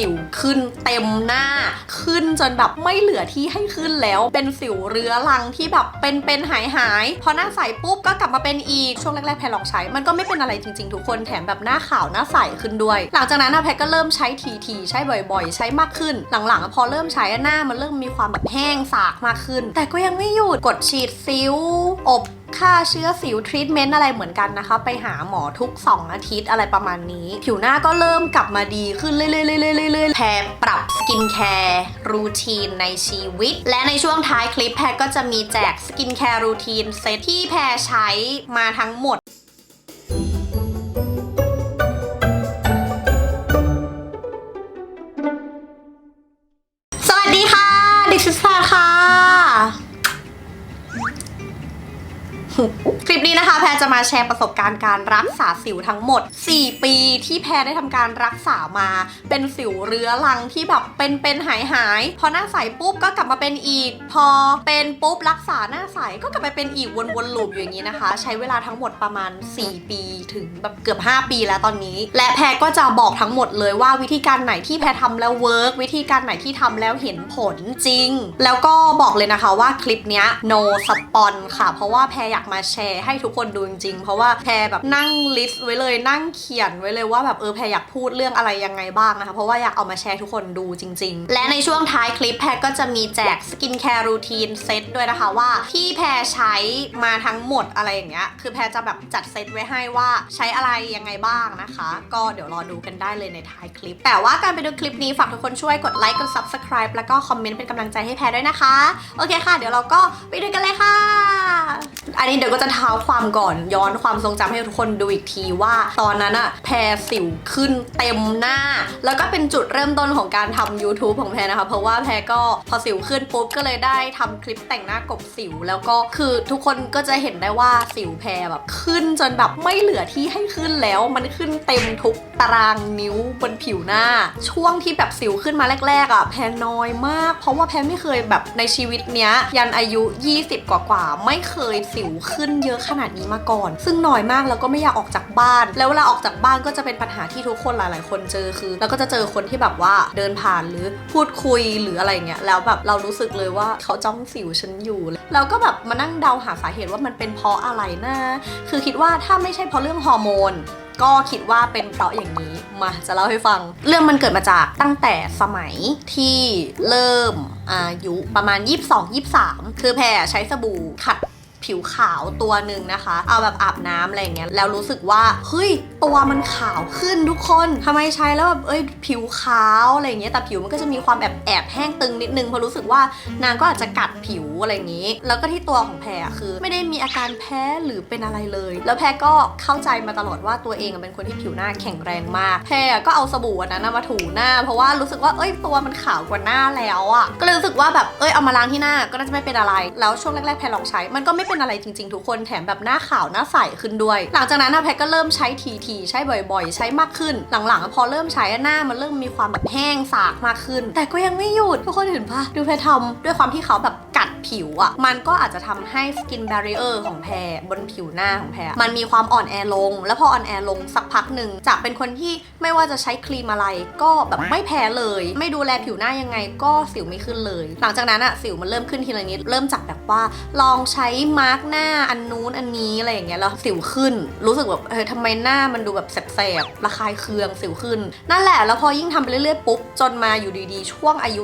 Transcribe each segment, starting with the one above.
สิวขึ้นเต็มหน้า ขึ้นจนแบบไม่เหลือที่ให้ขึ้นแล้ว เป็นสิวเรื้อรังที่แบบเป็นเป็นหายหายๆพอหน้าใสปุ๊บก็กลับมาเป็นอีกช่วงแรกๆแพรลองใช้ มันก็ไม่เป็นอะไรจริงๆ ทุกคนแถมแบบหน้าขาวหน้าใสขึ้นด้วย หลังจากนั้นนะแพรก็เริ่มใช้ทีๆใช้บ่อยๆ ใช้มากขึ้น หลังๆ พอเริ่มใช้อะหน้ามันเริ่มมีความแบบแห้งสากมากขึ้น แต่ก็ยังไม่หยุดกดฉีดซิวอบ ค่าเชื้อสิวทรีทเมนต์อะไรเหมือนกันนะคะ ไปหาหมอทุก 2 อาทิตย์อะไรประมาณนี้ ผิวหน้าก็เริ่มกลับมาดีขึ้นเรื่อยๆๆๆๆแพรปรับสกินแคร์รูทีนในชีวิต และในช่วงท้ายคลิปแพรก็จะมีแจกสกินแคร์รูทีนเซตที่แพรใช้มาทั้งหมด แพรจะแชร์ประสบการณ์การรักษาสิวทั้งหมด 4 ปีที่แพรได้ทำการรักษามา เป็นสิวเรื้อรังที่แบบเป็นเป็นหายหายๆพอหน้าใสปุ๊บก็กลับมาเป็นอีก พอเป็นปุ๊บรักษาหน้าใสก็กลับไปเป็นอีกวนๆลูปอย่างนี้นะคะ ใช้เวลาทั้งหมดประมาณ 4 ปีถึงแบบเกือบ 5 ปีแล้วตอนนี้ และแพรก็จะบอกทั้งหมดเลยว่าวิธีการไหนที่แพรทำแล้วเวิร์กวิธีการไหนที่ทำแล้วเห็นผลจริง แล้วก็บอกเลยนะคะว่าคลิปนี้ no spon ค่ะ เพราะว่าแพรอยากมาแชร์ให้ทุกคนดูจริงๆ เพราะว่าแพรแบบนั่งลิสต์ไว้เลยนั่งเขียนไว้เลยว่าแบบเออแพรอยากพูดเรื่องอะไรยังไงบ้างนะคะเพราะว่าอยากเอามาแชร์ทุกคนดูจริง ๆ และในช่วงท้ายคลิปแพรก็จะมีแจกสกินแคร์รูทีนเซตด้วยนะคะว่าที่แพรใช้มาทั้งหมดอะไรอย่างเงี้ยคือแพรจะแบบจัดเซตไว้ให้ว่าใช้อะไรยังไงบ้างนะคะ ก็เดี๋ยวรอดูกันได้เลยในท้ายคลิป แต่ว่าการไปดูคลิปนี้ฝากทุกคนช่วยกดไลค์กด subscribe แล้วก็คอมเมนต์เป็นกำลังใจให้แพรด้วยนะคะ โอเคค่ะ เดี๋ยวเราก็ไปดูกันเลยค่ะ อันนี้เดี๋ยวก็จะเท้าความก่อนย้อนขอนความทรงจำให้ทุกคนดูอีกทีว่า ตอนนั้นอะแพรสิวขึ้นเต็มหน้า แล้วก็เป็นจุดเริ่มต้นของการทำ YouTube ของแพรนะคะ เพราะว่าแพรก็พอสิวขึ้นปุ๊บก็เลยได้ทำคลิปแต่งหน้ากบสิว แล้วก็คือทุกคนก็จะเห็นได้ว่าสิวแพรแบบขึ้นจนแบบไม่เหลือที่ให้ขึ้นแล้ว มันขึ้นเต็มทุกตารางนิ้วบนผิวหน้า ช่วงที่แบบสิวขึ้นมาแรกๆอะแพรน้อยมาก เพราะว่าแพรไม่เคยแบบในชีวิตเนี้ยยันอายุ 20 กว่าๆไม่เคยสิวขึ้นเยอะขนาดนี้มาก่อนซึ่งน้อยมากแล้วก็ไม่อยากออกจากบ้าน แล้วเวลาออกจากบ้านก็จะเป็นปัญหาที่ทุกคนหลาย ๆ คนเจอคือ แล้วก็จะเจอคนที่แบบว่าเดินผ่านหรือพูดคุยหรืออะไรเงี้ยแล้วแบบเรารู้สึกเลยว่าเขาจ้องสิวฉันอยู่แล้วก็แบบมานั่งเดาหาสาเหตุว่ามันเป็นเพราะอะไรนะคือคิดว่าถ้าไม่ใช่เพราะเรื่องฮอร์โมนก็คิดว่าเป็นเพราะอย่างนี้มาจะเล่าให้ฟัง เรื่องมันเกิดมาจากตั้งแต่สมัยที่เริ่มอายุประมาณ 22-23 คือแพรใช้สบู่ขัด ผิวขาวตัวหนึ่งนะคะ เอาแบบอาบน้ำอะไรอย่างเงี้ยแล้วรู้สึกว่าเฮ้ยตัวมันขาวขึ้นทุกคนทำไมใช้แล้วแบบเอ้ยผิวขาวอะไรอย่างเงี้ยแต่ผิวมันก็จะมีความแอบแอบแห้งตึงนิดนึงเพราะรู้สึกว่านางก็อาจจะกัดผิวอะไรอย่างงี้ แล้วก็ที่ตัวของแพรคือ ไม่ได้มีอาการแพ้หรือเป็นอะไรเลย แล้วแพรก็เข้าใจมาตลอดว่าตัวเองเป็นคนที่ผิวหน้าแข็งแรงมาก แพรก็เอาสบู่นั้นะมาถูหน้า เพราะว่ารู้สึกว่าเอ้ยตัวมันขาวกว่าหน้าแล้วอะก็เลยรู้สึกว่าแบบเอ้ยเอามาล้างที่หน้าก็น่าจะไม่เป็นอะไร แล้วช่วงแรกๆแพรลองใช้มันก็ไม่เป็นอะไรจริง ๆ ทุกคนแถมแบบหน้าขาวหน้าใสขึ้นด้วย หลังจากนั้นนะแพทก็เริ่มใช้ทีๆใช้บ่อยๆ ใช้มากขึ้น หลังๆพอเริ่มใช้อะหน้ามันเริ่มมีความแบบแห้งสากมากขึ้น แต่ก็ยังไม่หยุดทุกคนเห็นปะดูแพททำด้วยความที่เขาแบบกัดผิวอะมันก็อาจจะทำให้สกิน b บร i เออร์ของแพรบนผิวหน้าของแพรมันมีความอ่อนแอลง แล้วพออ่อนแอลงสักพักหนึ่งจากเป็นคนที่ไม่ว่าจะใช้ครีมอะไร ก็แบบไม่แพ้เลย ไม่ดูแลผิวหน้ายังไงก็สิวไม่ขึ้นเลย หลังจากนั้นอะสิวมันเริ่มขึ้นทีละนิดเริ่มจากแบบว่า ลองใช้มาร์กหน้าอันนู้นอันนี้อะไรอย่างเงี้ยแล้วสิวขึ้น รู้สึกแบบเฮ้ยทำไมหน้ามันดูแบบแสบๆระคายเคืองสิวขึ้น นั่นแหละแล้วพอยิ่งทำไปเรื่อยๆปุ๊บจนมาอยู่ดีๆ ช่วงอายุ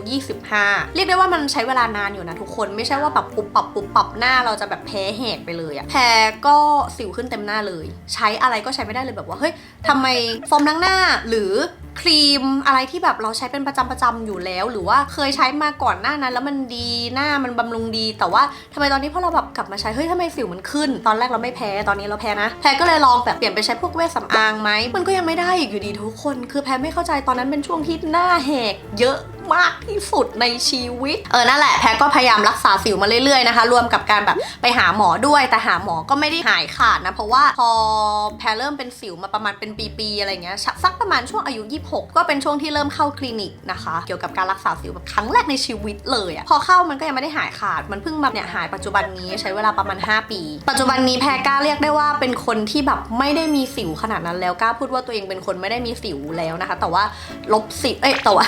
25 เรียกได้ว่ามันใช้เวลานานอยู่นะทุกคนไม่ใช่ว่าแบบปุบปับปุบปับหน้าเราจะแบบแพ้แหกไปเลยอะแพ้ก็สิวขึ้นเต็มหน้าเลย ใช้อะไรก็ใช้ไม่ได้เลยแบบว่าเฮ้ยทำไมโฟมล้างหน้าหรือครีมอะไรที่แบบเราใช้เป็นประจำประจำอยู่แล้ว หรือว่าเคยใช้มาก่อนหน้านั้น แล้วมันดีหน้ามันบำรุงดี แต่ว่าทำไมตอนนี้พอเราแบบกลับมาใช้เฮ้ยทำไมสิวมันขึ้น ตอนแรกเราไม่แพ้ตอนนี้เราแพ้นะแพ้ก็เลยลองแบบเปลี่ยนไปใช้พวกเวชสำอางไหมมันก็ยังไม่ได้อีกอยู่ดีทุกคน คือแพ้ไม่เข้าใจตอนนั้นเป็นช่วงที่หน้าแหกเยอะ มากที่สุดในชีวิต เออ นั่นแหละแพรก็พยายามรักษาสิวมาเรื่อยๆนะคะ รวมกับการแบบไปหาหมอด้วย แต่หาหมอก็ไม่ได้หายขาดนะ เพราะว่าพอแพรเริ่มเป็นสิวมาประมาณเป็นปีๆอะไรเงี้ย สักประมาณช่วงอายุ 26 ก็เป็นช่วงที่เริ่มเข้าคลินิกนะคะ เกี่ยวกับการรักษาสิวแบบครั้งแรกในชีวิตเลยอะพอเข้ามันก็ยังไม่ได้หายขาด มันเพิ่งมาเนี่ยหายปัจจุบันนี้ใช้เวลาประมาณ 5 ปี ปัจจุบันนี้แพรกล้าเรียกได้ว่าเป็นคนที่แบบไม่ได้มีสิวขนาดนั้นแล้วกล้าพูดว่าตัวเองเป็นคนไม่ได้มีสิวแล้วนะคะ แต่ว่าลบสิวเอ้ยแต่ว่า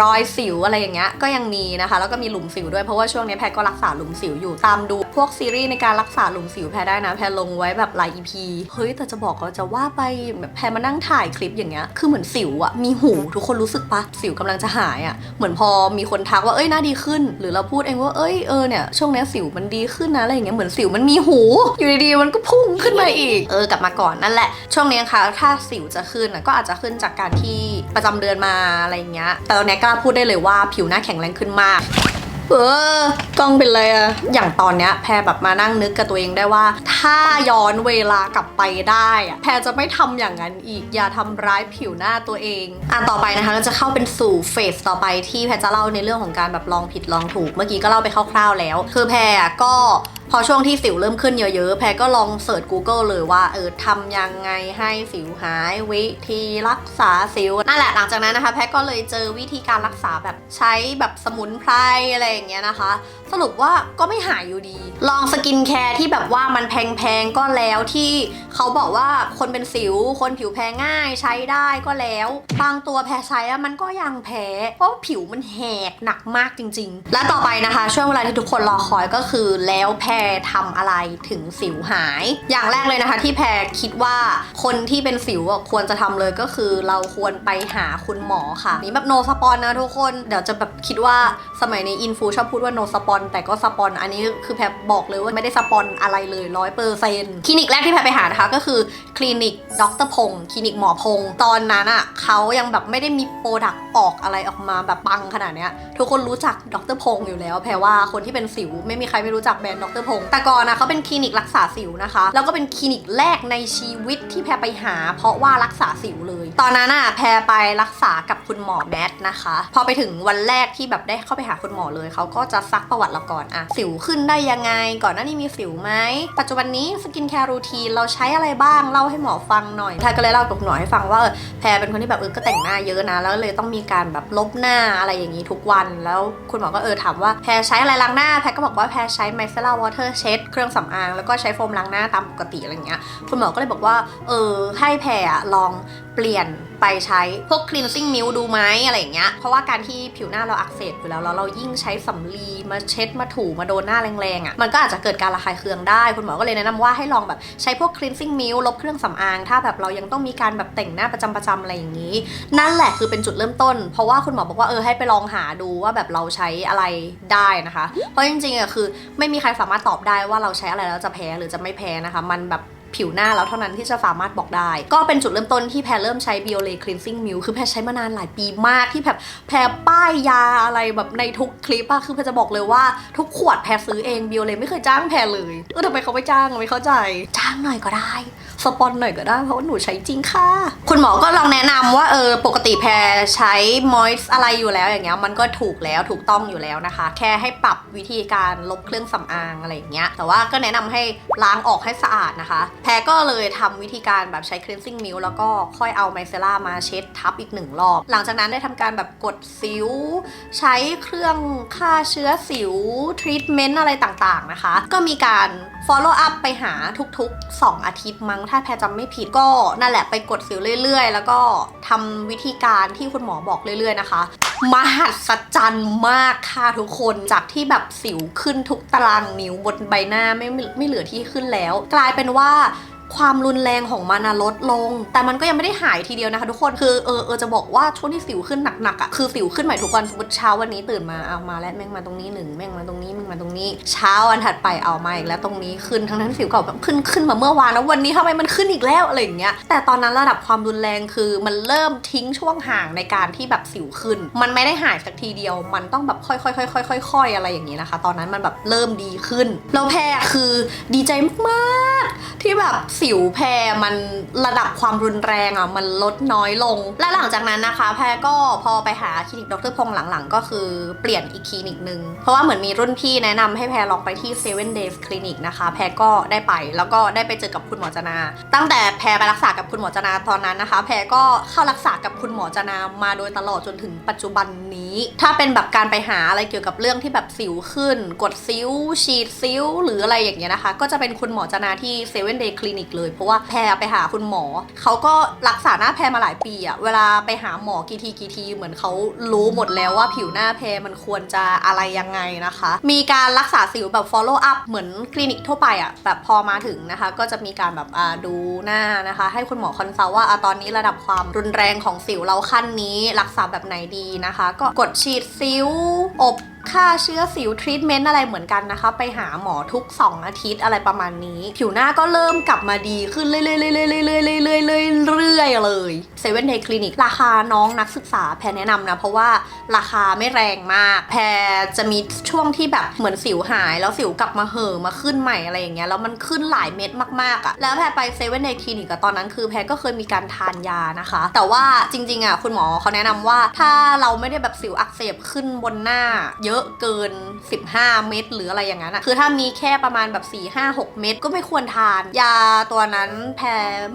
รอยสิวอะไรอย่างเงี้ยก็ยังมีนะคะ แล้วก็มีหลุมสิวด้วยเพราะว่าช่วงนี้แพรก็รักษาหลุมสิวอยู่ตามดู พวกซีรีส์ในการรักษาหลุมสิวแพรได้นะ แพรลงไว้แบบหลาย EP เฮ้ยแต่จะบอกว่าจะว่าไปแบบแพรมานั่งถ่ายคลิปอย่างเงี้ยคือเหมือนสิวอะมีหูทุกคนรู้สึกปะสิวกำลังจะหายอะเหมือนพอมีคนทักว่าเอ้ยหน้าดีขึ้น หรือเราพูดเองว่าเอ้ยเออเนี่ยช่วงนี้สิวมันดีขึ้นนะอะไรอย่างเงี้ยเหมือนสิวมันมีหู อยู่ดีๆมันก็พุ่งขึ้นมาอีก เออกลับมาก่อนนั่นแหละ ช่วงนี้ค่ะถ้าสิวจะขึ้นอะก็อาจจะขึ้นจากการที่ประจำเดือนมาอะไรอย่างเงี้ย แต่ตอนนี้กล้าพูดได้เลยว่าผิวหน้าแข็งแรงขึ้นมากเออกล้องเป็นไรอะอย่างตอนเนี้ยแพรแบบมานั่งนึกกับตัวเองได้ว่า ถ้าย้อนเวลากลับไปได้อะแพรจะไม่ทำอย่างนั้นอีก อย่าทำร้ายผิวหน้าตัวเอง อะต่อไปนะคะเราจะเข้าเป็นสู่เฟสต่อไปที่แพรจะเล่าในเรื่องของการแบบลองผิดลองถูก เมื่อกี้ก็เล่าไปคร่าวๆแล้ว คือแพรอะก็ พอช่วงที่สิวเริ่มขึ้นเยอะๆ แพรก็ลองเสิร์ช Google เลยว่าเออทำยังไงให้สิวหายวิธีรักษาสิว นั่นแหละหลังจากนั้นนะคะ แพรก็เลยเจอวิธีการรักษาแบบใช้แบบสมุนไพรอะไรอย่างเงี้ยนะคะ สรุปว่าก็ไม่หายอยู่ดี ลองสกินแคร์ที่แบบว่ามันแพงๆก็แล้วที่เขาบอกว่าคนเป็นสิว คนผิวแพ้ง่ายใช้ได้ก็แล้ว บางตัวแพ้ใช้อะมันก็ยังแพ้ เพราะผิวมันแหกหนักมากจริง ๆ และต่อไปนะคะ ช่วงเวลาที่ทุกคนรอคอยก็คือ แล้วแพรทำอะไรถึงสิวหาย อย่างแรกเลยนะคะ ที่แพรคิดว่าคนที่เป็นสิวอะควรจะทำเลยก็คือเราควรไปหาคุณหมอค่ะนี่แบบโนสปอนนะทุกคนเดี๋ยวจะแบบคิดว่าสมัยในอินฟูชอบพูดว่าโนสปอนแต่ก็สปอนอันนี้คือแพรบอกเลยว่าไม่ได้สปอนอะไรเลยร้อยเปอร์เซ็นต์คลินิกแรกที่แพรไปหานะคะก็คือคลินิกดรพงศ์คลินิกหมอพงศ์ตอนนั้นอะเขายังแบบไม่ได้มีโปรดักต์ออกอะไรออกมาแบบปังขนาดเนี้ยทุกคนรู้จักดรพงศ์อยู่แล้ว แพรว่าคนที่เป็นสิว ไม่มีใครไม่รู้จักแบรนด์ดรพงศ์แต่ก่อนนะเขาเป็นคลินิกรักษาสิวนะคะ แล้วก็เป็นคลินิกแรกในชีวิตที่แพรไปหา เพราะว่ารักษาสิวเลย ตอนนั้นอะแพรไปรักษากับคุณหมอแมทนะคะ พอไปถึงวันแรกที่แบบได้เข้าไปหาคุณหมอเลยเขาก็จะซักประวัติเราก่อนอะสิวขึ้นได้ยังไง ก่อนหน้านี้มีสิวไหมปัจจุบันนี้สกินแคร์รูทีนเราใช้อะไรบ้างเล่าให้หมอฟังหน่อยแพรก็เลยเล่ากับหมอให้ฟังว่าเออแพรเป็นคนที่แบบเออก็แต่งหน้าเยอะนะ แล้วเลยต้องมีการแบบลบหน้าอะไรอย่างนี้ทุกวัน แล้วคุณหมอก็เออถามว่าแพรใช้อะไรล้างหน้าแพรก็บอกว่าแพรใช้ไมเซล่าวอเตอร์เช็ดเครื่องสำอางแล้วก็ใช้โฟมล้างหน้าตามปกติอะไรเงี้ยคุณหมอก็เลยบอกว่าเออให้แพรลอง ลี่ยนไปใช้พวก cleansing milk ดูไหมอะไรอย่างเงี้ย เพราะว่าการที่ผิวหน้าเราอักเสบอยู่แล้วแล้วเรายิ่งใช้สำลีมาเช็ดมาถูมาโดนหน้าแรงๆอะ่ะ มันก็อาจจะเกิดการระคายเคืองได้ คุณหมอก็เลยแนะนำว่าให้ลองแบบใช้พวก cleansing milk ลบเครื่องสำอาง ถ้าแบบเรายังต้องมีการแบบแต่งหน้าประจำประจำอะไรอย่างนี้ นั่นแหละคือเป็นจุดเริ่มต้น เพราะว่าคุณหมอบอกว่าเออให้ไปลองหาดูว่าแบบเราใช้อะไรได้นะคะ เพราะจริงๆอะคือไม่มีใครสามารถตอบได้ว่าเราใช้อะไรแล้วจะแพ้หรือจะไม่แพ้นะคะ มันแบบ ผิวหน้าแล้วเท่านั้นที่จะสามารถบอกได้ ก็เป็นจุดเริ่มต้นที่แพรเริ่มใช้ Biolay Cleansing Milk คือแพรใช้มานานหลายปีมากที่แบบแพรป้ายยาอะไรแบบในทุกคลิปอะคือแพรจะบอกเลยว่าทุกขวดแพรซื้อเอง Biolay ไม่เคยจ้างแพรเลยเออทำไมเขาไม่จ้างไม่เข้าใจ จ้างหน่อยก็ได้ สปอนหน่อยก็ได้ เพราะว่าหนูใช้จริงค่ะ คุณหมอก็ลองแนะนำว่าเออปกติแพรใช้มอยส์อะไรอยู่แล้วอย่างเงี้ยมันก็ถูกแล้วถูกต้องอยู่แล้วนะคะ แค่ให้ปรับวิธีการลบเครื่องสำอางอะไรอย่างเงี้ยแต่ว่าก็แนะนำให้ล้างออกให้สะอาดนะคะ แพรก็เลยทำวิธีการแบบใช้ cleansing milk แล้วก็ค่อยเอาไมเซล่ามาเช็ดทับอีกหนึ่งรอบ หลังจากนั้นได้ทำการแบบกดสิว ใช้เครื่องฆ่าเชื้อสิวทรีทเมนต์อะไรต่างๆนะคะ ก็มีการ follow up ไปหาทุกๆ 2 อาทิตย์มั้งถ้าแพรจำไม่ผิดก็นั่นแหละไปกดสิวเรื่อยๆ แล้วก็ทำวิธีการที่คุณหมอบอกเรื่อยๆนะคะมหัศจรรย์มากค่ะทุกคนจากที่แบบสิวขึ้นทุกตารางนิ้วบนใบหน้าไม่ไม่ไม่เหลือที่ขึ้นแล้ว กลายเป็นว่า ความรุนแรงของมันลดลง แต่มันก็ยังไม่ได้หายทีเดียวนะคะ ทุกคนคือเออเออจะบอกว่าช่วงที่สิวขึ้นหนักๆอะคือสิวขึ้นใหม่ทุกวันสมมติเช้าวันนี้ตื่นมาเอามาแล้วแม่งมาตรงนี้หนึ่งแม่งมาตรงนี้แม่งมาตรงนี้ เช้าวันถัดไปเอามาอีกแล้วตรงนี้ขึ้นทั้งนั้นสิวเก่าขึ้นขึ้นมาเมื่อวานแล้ววันนี้ทำไมมันขึ้นอีกแล้วอะไรอย่างเงี้ยแต่ตอนนั้นระดับความรุนแรงคือมันเริ่มทิ้งช่วงห่างในการที่แบบสิวขึ้น มันไม่ได้หายสักทีเดียว มันต้องแบบค่อยๆค่อยๆค่อยๆอะไรอย่างนี้นะคะ ตอนนั้นมันแบบเริ่มดีขึ้นแล้วแพรคือดีใจมากๆที่แบบสิวแพรมันระดับความรุนแรงอะมันลดน้อยลง และหลังจากนั้นนะคะ แพรก็พอไปหาคลินิกดรพงษ์หลังๆ ก็คือเปลี่ยนอีกคลินิกหนึ่งเพราะว่าเหมือนมีรุ่นพี่แนะนำให้แพรลองไปที่ Seven Days Clinic นะคะ แพรก็ได้ไปแล้วก็ได้ไปเจอกับคุณหมอจนา ตั้งแต่แพรไปรักษากับคุณหมอจนาตอนนั้นนะคะ แพรก็เข้ารักษากับคุณหมอจนามาโดยตลอดจนถึงปัจจุบันนี้ ถ้าเป็นแบบการไปหาอะไรเกี่ยวกับเรื่องที่แบบสิวขึ้น กดซิวฉีดซิวหรืออะไรอย่างเงี้ยนะคะ ก็จะเป็นคุณหมอจนาที่ Seven Day Clinic เลเลย เพราะว่าแพรไปหาคุณหมอ เขาก็รักษาหน้าแพรมาหลายปีอะเวลาไปหาหมอกี่ทีกี่ทีเหมือนเขารู้หมดแล้วว่าผิวหน้าแพรมันควรจะอะไรยังไงนะคะ มีการรักษาสิวแบบ follow up เหมือนคลินิกทั่วไปอะแบบพอมาถึงนะคะ ก็จะมีการแบบดูหน้านะคะ ให้คุณหมอคอนซัลท์ว่าอตอนนี้ระดับความรุนแรงของสิวเราขั้นนี้รักษาแบบไหนดีนะคะ ก็กดฉีดซิวอบฆ่าเชื้อสิวทรีทเมนต์อะไรเหมือนกันนะคะ ไปหาหมอทุก 2 อาทิตย์อะไรประมาณนี้ ผิวหน้าก็เริ่มกลับมาดีขึ้นเรื่อยๆเรื่อยๆเรื่อยๆเรื่อยๆเรื่อยๆเรื่อยๆเรื่อยเลยเซเว่นเดย์คลินิกราคาน้องนักศึกษาแพรแนะนำนะ เพราะว่าราคาไม่แรงมาก แพรจะมีช่วงที่แบบเหมือนสิวหาย แล้วสิวกลับมาเห่อมาขึ้นใหม่อะไรอย่างเงี้ยแล้วมันขึ้นหลายเม็ดมากๆอะแล้วแพรไปเซเว่นเดย์คลินิกตอนนั้นคือแพรก็เคยมีการทานยานะคะ แต่ว่าจริงๆอะคุณหมอเขาแนะนำว่าถ้าเราไม่ได้แบบสิวอักเสบขึ้นบนหน้าเยยอะเกิน 15 เม็ดหรืออะไรอย่างนั้นอะคือถ้ามีแค่ประมาณแบบ4 5 6 เม็ดก็ไม่ควรทาน ยาตัวนั้นแพร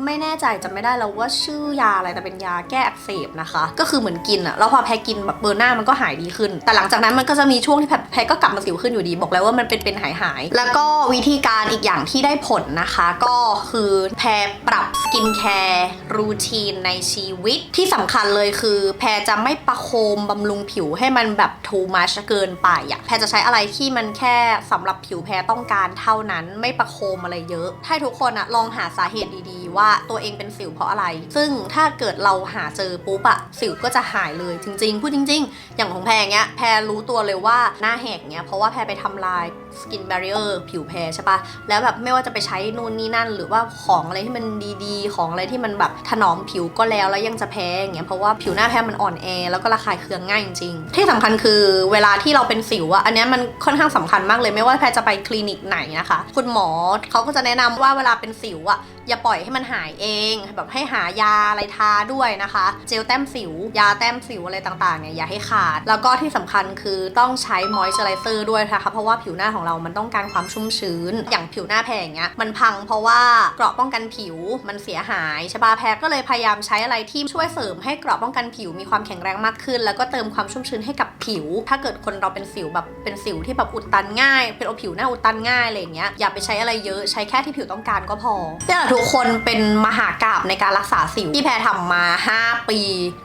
ไม่แน่ใจจำไม่ได้แล้วว่าชื่อยาอะไรแต่เป็นยาแก้อักเสบนะคะ ก็คือเหมือนกินอะแล้วพอแพรกินแบบเบอร์หน้ามันก็หายดีขึ้น แต่หลังจากนั้นมันก็จะมีช่วงที่แพรแพก็กลับมาสิวขึ้นอยู่ดีบอกแล้วว่ามันเป็นเป็นหายหายแล้วก็วิธีการอีกอย่างที่ได้ผลนะคะ ก็คือแพรปรับสกินแคร์รูทีนในชีวิตที่สำคัญเลยคือ แพรจะไม่ประโคมบำรุงผิวให้มันแบบ too much เกินไปอะแพรจะใช้อะไรที่มันแค่สำหรับผิวแพรต้องการเท่านั้นไม่ประโคมอะไรเยอะ ให้ทุกคนอะลองหาสาเหตุดีๆ ว่าตัวเองเป็นสิวเพราะอะไร ซึ่งถ้าเกิดเราหาเจอปุ๊บอะสิวก็จะหายเลยจริงๆพูดจริง ๆ อย่างของแพรเงี้ยแพรรู้ตัวเลยว่าหน้าแหกเงี้ยเพราะว่าแพรไปทำลายสกิน b บร i เออร์ผิวแพรใช่ปะแล้วแบบไม่ว่าจะไปใช้นู่นนี่นั่น หรือว่าของอะไรที่มันดีๆ ของอะไรที่มันแบบถนอมผิวก็แล้วแล้วยังจะแพ้อย่างเงี้ยเพราะว่าผิวหน้าแพรมันอ่อนแอแล้วก็ระคายเคืองง่ายจริงๆที่สำคัญคือเวลาที่เราเป็นสิวอะอันนี้มันค่อนข้างสำคัญมากเลยไม่ว่าแพรจะไปคลินิกไหนนะคะ คุณหมอเขาก็จะแนะนำว่าเวลาเป็นสิวอะอย่าปล่อยให้มันหายเอง แบบให้หายาอะไรทาด้วยนะคะ เจลแต้มสิว ยาแต้มสิวอะไรต่างๆเนี่ยอย่าให้ขาด แล้วก็ที่สำคัญคือต้องใช้มอยเจอไรเซอร์ด้วยนะคะ เพราะว่าผิวหน้าของเรามันต้องการความชุ่มชื้น อย่างผิวหน้าแพรอย่างเงี้ยมันพังเพราะว่าเกราะป้องกันผิวมันเสียหายใช่ปะแพรก็เลยพยายามใช้อะไรที่ช่วยเสริมให้เกราะป้องกันผิวมีความแข็งแรงมากขึ้น แล้วก็เติมความชุ่มชื้นให้กับผิว ถ้าเกิดคนเราเป็นสิวแบบเป็นสิวที่แบบอุดตันง่าย เป็นผิวหน้าอุดตันง่ายอะไรอย่างเงี้ยอย่าไปใช้อะไรเยอะใช้แค่ที่ผิวต้องการก็พอเนี่ยทุกคนเป็นมหากราบในการรักษาสิวที่แพรทำมา 5 ปี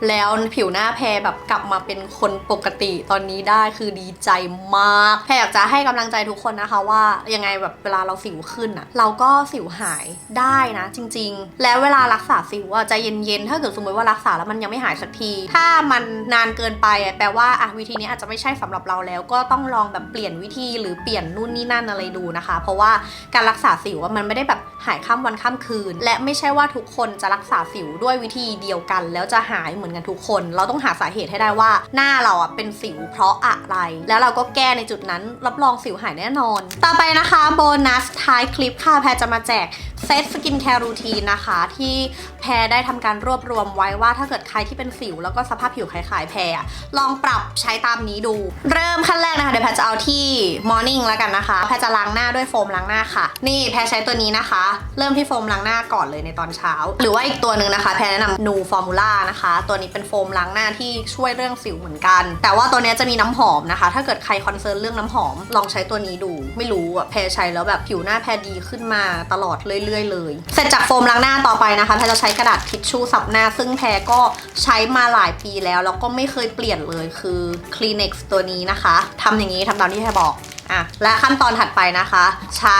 แล้วผิวหน้าแพรแบบกลับมาเป็นคนปกติตอนนี้ได้คือดีใจมากแพรอยากจะให้กำลังใจทุกคนนะคะว่ายังไงแบบเวลาเราสิวขึ้นอะเราก็สิวหายได้นะ จริง ๆ แล้วเวลารักษาสิวอะใจเย็นๆถ้าเกิดสมมติว่ารักษาแล้วมันยังไม่หายสักที ถ้ามันนานเกินไปแปลว่าอะวิธีนี้อาจจะไม่ใช่สำหรับเราแล้วก็ต้องลองแบบเปลี่ยนวิธีหรือเปลี่ยนนู่นนี่นั่นอะไรดูนะคะ เพราะว่าการรักษาสิวมันไม่ได้แบบหายข้ามวันข้ามคืน และไม่ใช่ว่าทุกคนจะรักษาสิวด้วยวิธีเดียวกัน แล้วจะหายเหมือนกันทุกคน เราต้องหาสาเหตุให้ได้ว่า หน้าเราอะเป็นสิวเพราะอะไร แล้วเราก็แก้ในจุดนั้นรับรองสิวหายแน่นอน ต่อไปนะคะโบนัสท้ายคลิปค่ะแพรจะมาแจกเซตสกินแคร์รูทีนนะคะที่ แพรได้ทำการรวบรวมไว้ว่าถ้าเกิดใครที่เป็นสิว แล้วก็สภาพผิวคล้ายๆแพรอะลองปรับใช้ตามนี้ดู เริ่มขั้นแรกนะคะ เดี๋ยวแพรจะเอาที่มอร์นิ่งแล้วกันนะคะ แพรจะล้างหน้าด้วยโฟมล้างหน้าค่ะ นี่แพรใช้ตัวนี้นะคะ เริ่มที่โฟมล้างหน้าก่อนเลยในตอนเช้า หรือว่าอีกตัวหนึ่งนะคะ แพรแนะนำนูฟอร์มูล่านะคะ ตัวนี้เป็นโฟมล้างหน้าที่ช่วยเรื่องสิวเหมือนกัน แต่ว่าตัวนี้จะมีน้ำหอมนะคะ ถ้าเกิดใครคอนเซิร์นเรื่องน้ำหอม ลองใช้ตัวนี้ดู ไม่รู้อะแพรใช้แล้วแบบผิวหน้าแพรดีขึ้นมาตลอดเรื่อยๆเลย เสร็จจากโฟมล้างหน้าต่อไปนะคะแพรจะใช้กระดาษทิชชู่ซับหน้า ซึ่งแพรก็ใช้มาหลายปีแล้ว แล้วก็ไม่เคยเปลี่ยนเลยคือ Kleenex ตัวนี้นะคะทำอย่างนี้ทำตามที่แพรบอกอะและขั้นตอนถัดไปนะคะ ใช้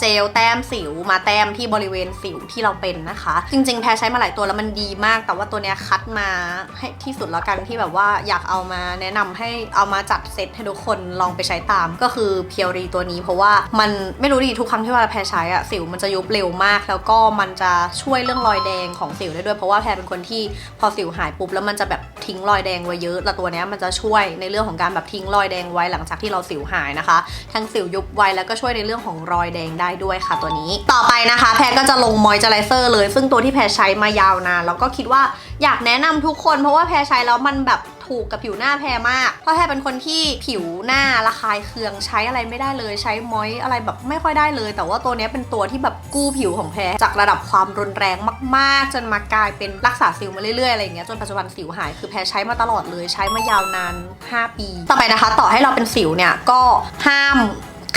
เจลแต้มสิวมาแต้มที่บริเวณสิวที่เราเป็นนะคะ จริงๆ แพรใช้มาหลายตัวแล้วมันดีมาก แต่ว่าตัวเนี้ยคัดมาให้ที่สุดแล้วกันที่แบบว่าอยากเอามาแนะนำให้เอามาจัดเซตให้ทุกคนลองไปใช้ตามก็คือเพียวรีตัวนี้ เพราะว่ามันไม่รู้ดีทุกครั้งที่วลาแพรใช้อะสิวมันจะยุบเร็วมาก แล้วก็มันจะช่วยเรื่องรอยแดงของสิวได้ด้วย เพราะว่าแพรเป็นคนที่พอสิวหายปุ๊บแล้วมันจะแบบทิ้งรอยแดงไว้เยอะแต่ตัวเนี้ยมันจะช่วยในเรื่องของการแบบทิ้งรอยแดงไว้หลังจากที่เราสิวหายนะคะ ทั้งสิวยุบไวแล้วก็ช่วยในเรื่องของรอยแดงได้ด้วยค่ะตัวนี้ ต่อไปนะคะ แพรก็จะลงมอยเจอไรเซอร์เลย ซึ่งตัวที่แพรใช้มายาวนานแล้วก็คิดว่าอยากแนะนำทุกคน เพราะว่าแพรใช้แล้วมันแบบถูกกับผิวหน้าแพรมาก เพราะแพรเป็นคนที่ผิวหน้าระคายเคืองใช้อะไรไม่ได้เลย ใช้มอยอะไรแบบไม่ค่อยได้เลย แต่ว่าตัวนี้เป็นตัวที่แบบกู้ผิวของแพรจากระดับความรุนแรงมาก ๆ จนมากลายเป็นรักษาสิวมาเรื่อยๆอะไรอย่างเงี้ยจนปัจจุบันสิวหายคือแพรใช้มาตลอดเลยใช้มายาวนาน 5 ปี ต่อไปนะคะ ต่อให้เราเป็นสิวเนี่ยก็ห้าม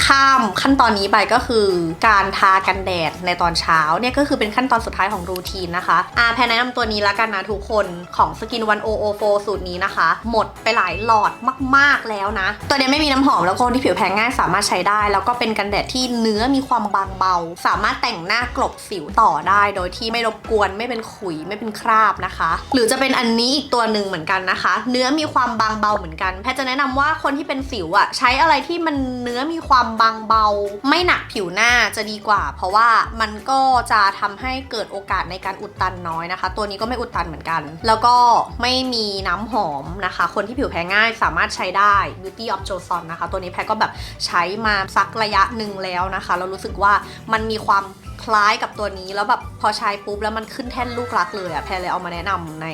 ข้ามขั้นตอนนี้ไปก็คือการทากันแดดในตอนเช้าเนี่ยก็คือเป็นขั้นตอนสุดท้ายของรูทีนนะคะอาแพรแนะนำตัวนี้แล้วกันนะทุกคนของสกินวันโอโอโฟสูตรนี้นะคะ หมดไปหลายหลอดมาก ๆแล้วนะ ตัวนี้ไม่มีน้ำหอมแล้วคนที่ผิวแพ้ง่ายสามารถใช้ได้ แล้วก็เป็นกันแดดที่เนื้อมีความบางเบา สามารถแต่งหน้ากลบสิวต่อได้ โดยที่ไม่รบกวนไม่เป็นขุยไม่เป็นคราบนะคะ หรือจะเป็นอันนี้อีกตัวหนึ่งเหมือนกันนะคะ เนื้อมีความบางเบาเหมือนกัน แพทจะแนะนำว่าคนที่เป็นสิวอะใช้อะไรที่มันเนื้อมีความบางเบา ไม่หนักผิวหน้าจะดีกว่า เพราะว่ามันก็จะทำให้เกิดโอกาสในการอุดตันน้อยนะคะ ตัวนี้ก็ไม่อุดตันเหมือนกัน แล้วก็ไม่มีน้ำหอมนะคะ คนที่ผิวแพ้ง่ายสามารถใช้ได้ Beauty of Joseon นะคะ ตัวนี้แพ้ก็แบบใช้มาสักระยะหนึ่งแล้วนะคะ เรารู้สึกว่ามันมีความ คล้ายกับตัวนี้แล้วแบบพอใช้ปุ๊บแล้วมันขึ้นแท่นลูกรักเลยอะแพรเลยเอามาแนะนำใน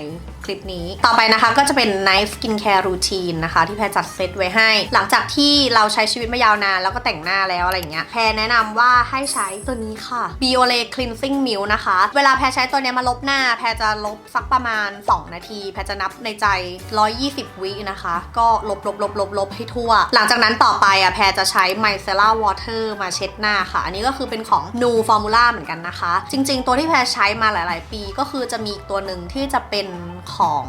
คลิปนี้ ต่อไปนะคะก็จะเป็น Night Skin Care Routine นะคะ ที่แพรจัดเซตไว้ให้ หลังจากที่เราใช้ชีวิตมายาวนานแล้วก็แต่งหน้าแล้วอะไรอย่างเงี้ยแพรแนะนำว่าให้ใช้ตัวนี้ค่ะ Biore Cleansing Milk นะคะ เวลาแพรใช้ตัวนี้มาลบหน้า แพรจะลบสักประมาณ 2 นาที แพรจะนับในใจ 120 วินะคะ ก็ลบลบลบลบลบให้ทั่ว หลังจากนั้นต่อไปอะแพรจะใช้ Micellar Water มาเช็ดหน้าค่ะ อันนี้ก็คือเป็นของ Nu Formula เหมือนกันนะคะ จริง ๆ ตัวที่แพรใช้มาหลาย ๆ ปีก็คือจะมีตัวหนึ่งที่จะเป็นของ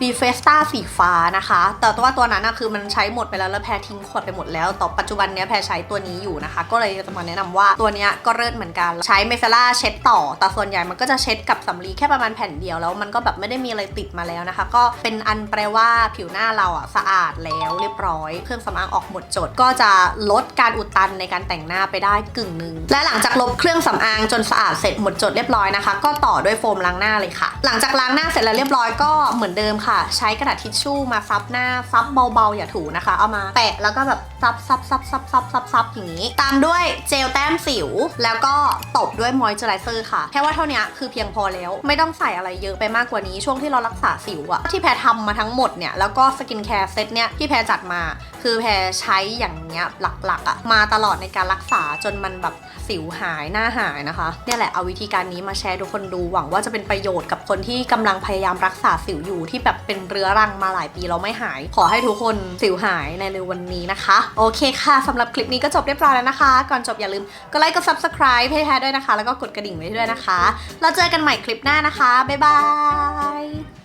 b f e s t a สีฟ้านะคะ แต่ว่าตัวนั้นนะคือมันใช้หมดไปแล้วแล้วแพรทิ้งขวดไปหมดแล้ว ต่อปัจจุบันเนี้ยแพรใช้ตัวนี้อยู่นะคะ ก็เลยจะมาแนะนำว่าตัวเนี้ยก็เลิศเหมือนกัน ใช้เมเซล่าเช็ดต่อ แต่ส่วนใหญ่มันก็จะเช็ดกับสำลีแค่ประมาณแผ่นเดียวแล้วมันก็แบบไม่ได้มีอะไรติดมาแล้วนะคะ ก็เป็นอันแปลว่าผิวหน้าเราอะสะอาดแล้วเรียบร้อย เครื่องสำอางออกหมดจดก็จะลดการอุดตันในการแต่งหน้าไปได้กึ่งหนึ่งและหลังจากลบเครื่องสำอางจนสะอาดเสร็จหมดจดเรียบร้อยนะคะ ก็ต่อด้วยโฟมล้างหน้าเลยค่ะ หลังจากล้างหน้าเสร็จแล้วเรียบร้อยก็เหมือนเดิมค่ะ ใช้กระดาษทิชชู่มาซับหน้าซับเบาๆอย่าถูนะคะ เอามาแปะแล้วก็แบบซับซับซับซับซับซับซับอย่างนี้ ตามด้วยเจลแต้มสิว แล้วก็ตบด้วยมอยเจอไรเซอร์ค่ะ แค่ว่าเท่านี้คือเพียงพอแล้ว ไม่ต้องใส่อะไรเยอะไปมากกว่านี้ช่วงที่เรารักษาสิวอะที่แพรทำมาทั้งหมดเนี่ยแล้วก็สกินแคร์เซตเนี่ยที่แพรจัดมา คือแพรใช้อย่างเงี้ยหลักๆอะมาตลอดในการรักษาจนมันแบบสิวหายหน้าหายนะคะเนี่ยแหละเอาวิธีการนี้มาแชร์ทุกคนดูหวังว่าจะเป็นประโยชน์กับคนที่กำลังพยายามรักษาสิวอยู่ที่แบบเป็นเรื้อรังมาหลายปีเราไม่หาย ขอให้ทุกคนสิวหายในเร็ววันนี้นะคะ โอเคค่ะสำหรับคลิปนี้ก็จบเรียบร้อยแล้วนะคะ ก่อนจบอย่าลืมกดไลค์กด subscribe ให้แท้ด้วยนะคะ แล้วก็กดกระดิ่งไว้ด้วยนะคะ เราเจอกันใหม่คลิปหน้านะคะบ๊ายบาย